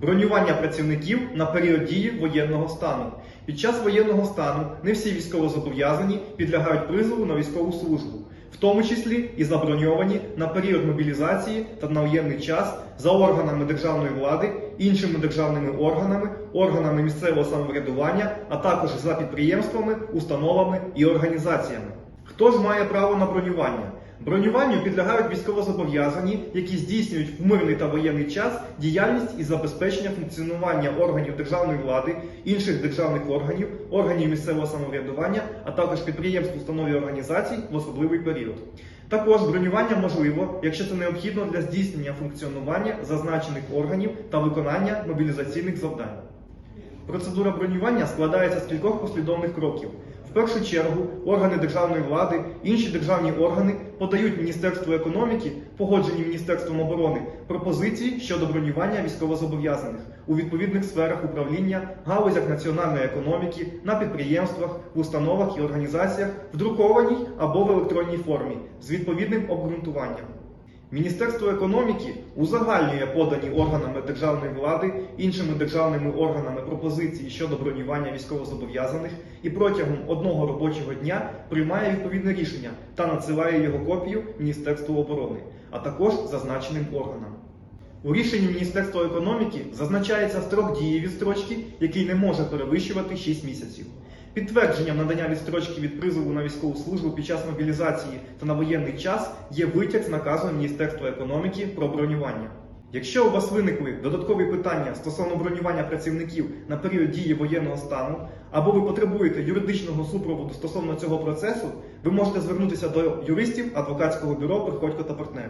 Бронювання працівників на період дії воєнного стану. Під час воєнного стану не всі військовозобов'язані підлягають призову на військову службу, в тому числі і заброньовані на період мобілізації та на воєнний час за органами державної влади, іншими державними органами, органами місцевого самоврядування, а також за підприємствами, установами і організаціями. Хто ж має право на бронювання? Бронюванню підлягають військовозобов'язані, які здійснюють в мирний та воєнний час діяльність із забезпечення функціонування органів державної влади, інших державних органів, органів місцевого самоврядування, а також підприємств, установ і організацій в особливий період. Також бронювання можливо, якщо це необхідно для здійснення функціонування зазначених органів та виконання мобілізаційних завдань. Процедура бронювання складається з кількох послідовних кроків. В першу чергу органи державної влади, інші державні органи подають Міністерству економіки, погоджені Міністерством оборони, пропозиції щодо бронювання військовозобов'язаних у відповідних сферах управління, галузях національної економіки, на підприємствах, в установах і організаціях в друкованій або в електронній формі з відповідним обґрунтуванням. Міністерство економіки узагальнює подані органами державної влади, іншими державними органами пропозиції щодо бронювання військовозобов'язаних і протягом одного робочого дня приймає відповідне рішення та надсилає його копію Міністерству оборони, а також зазначеним органам. У рішенні Міністерства економіки зазначається строк дії відстрочки, який не може перевищувати 6 місяців. Підтвердженням надання відстрочки від призову на військову службу під час мобілізації та на воєнний час є витяг з наказу Міністерства економіки про бронювання. Якщо у вас виникли додаткові питання стосовно бронювання працівників на період дії воєнного стану, або ви потребуєте юридичного супроводу стосовно цього процесу, ви можете звернутися до юристів адвокатського бюро Приходько та партнери.